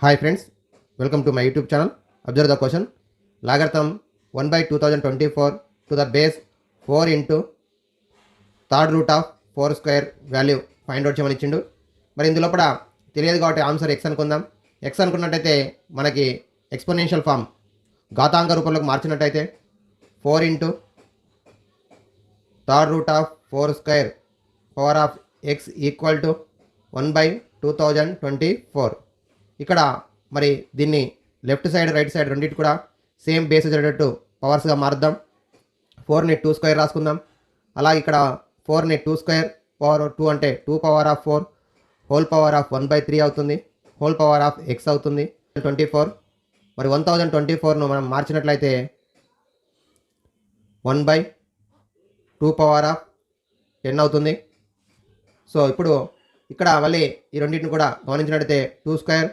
Hi friends welcome to my YouTube channel observe the question logarithm one by two thousand twenty four to the base four into third root of four square value find out చేయమని ఇచ్చిండు. మరి ఇందులో కూడా తెలియదు కాబట్టి answer X అనుకుందాం. X అనుకున్నట్టయితే మనకి ఎక్స్పోనెన్షియల్ ఫామ్ ఘాతాంక రూపంలోకి మార్చినట్టయితే four into third root of four square power of x equal to one by two thousand twenty four ఇక్కడ మరి దీన్ని లెఫ్ట్ సైడ్ రైట్ సైడ్ రెండింటి కూడా సేమ్ బేస్ జరిగేటట్టు పవర్స్గా మారుద్దాం. ఫోర్ని టూ స్క్వేర్ రాసుకుందాం. అలాగే ఇక్కడ ఫోర్ని టూ స్క్వేర్ పవర్ టూ అంటే two power of four whole power of one by three అవుతుంది. హోల్ పవర్ ఆఫ్ ఎక్స్ అవుతుంది. Twenty four. మరి వన్ థౌజండ్ ట్వంటీ ఫోర్ను మనం మార్చినట్లయితే one by two power of ten అవుతుంది. సో ఇప్పుడు ఇక్కడ మళ్ళీ ఈ రెండింటిని కూడా గమనించినట్టయితే two square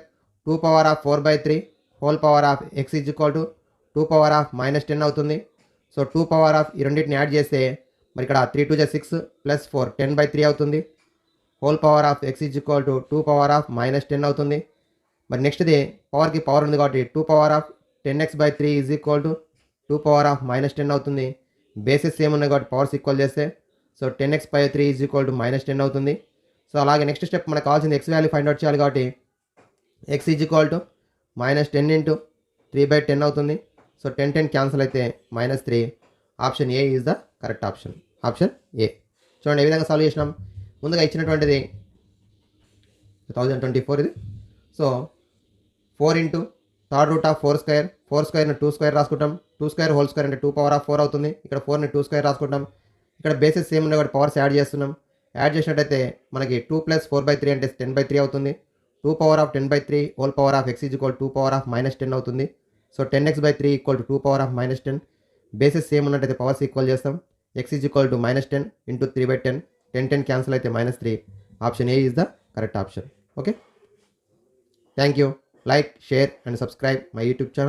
two power of four by three whole power of X is equal to two power of minus ten అవుతుంది. సో టూ పవర్ ఆఫ్ ఈ రెండింటిని యాడ్ చేస్తే మరి ఇక్కడ త్రీ టూ జా six plus four ten by three అవుతుంది. Whole power of x is equal to two power of minus ten అవుతుంది. మరి నెక్స్ట్ది పవర్కి పవర్ ఉంది కాబట్టి two power of ten x by three is equal to two power of minus ten అవుతుంది. Basis same ఉన్నాయి కాబట్టి పవర్స్ ఈక్వల్ చేస్తే so ten X by three is equal to minus ten అవుతుంది. సో అలాగే next step మనకు కావాల్సింది X value find out చేయాలి కాబట్టి x is equal to minus ten into three by ten అవుతుంది. సో టెన్ టెన్ క్యాన్సిల్ అయితే minus three option A is the correct option option A చూడండి ఏ విధంగా సాల్వ్ చేసినాం? ముందుగా ఇచ్చినటువంటిది థౌజండ్ ట్వంటీ ఫోర్ ఇది. So four into third root of four square four స్క్వేర్ని two square రాసుకుంటాం. టూ స్క్వేర్ హోల్ స్క్వేర్ అంటే టూ పవర్ ఆఫ్ ఫోర్ అవుతుంది. ఇక్కడ ఫోర్ని టూ స్క్వేర్ రాసుకుంటాం. ఇక్కడ బేసిస్ సేమ్ ఉన్నాయి కాబట్టి పవర్స్ యాడ్ చేస్తున్నాం. యాడ్ చేసినట్టయితే మనకి two plus four by three అంటే టెన్ బై త్రీ అవుతుంది. Two power of ten by three whole power of x is equal two power of minus ten అవుతుంది. So ten x by three equal to two power of minus ten. Basis same ఉన్నట్టయితే powers equal చేస్తాం. X is equal to minus ten into three by ten. Ten ten cancel అయితే minus three. Option A is the correct option. Okay? Thank you. Like share and subscribe my YouTube channel.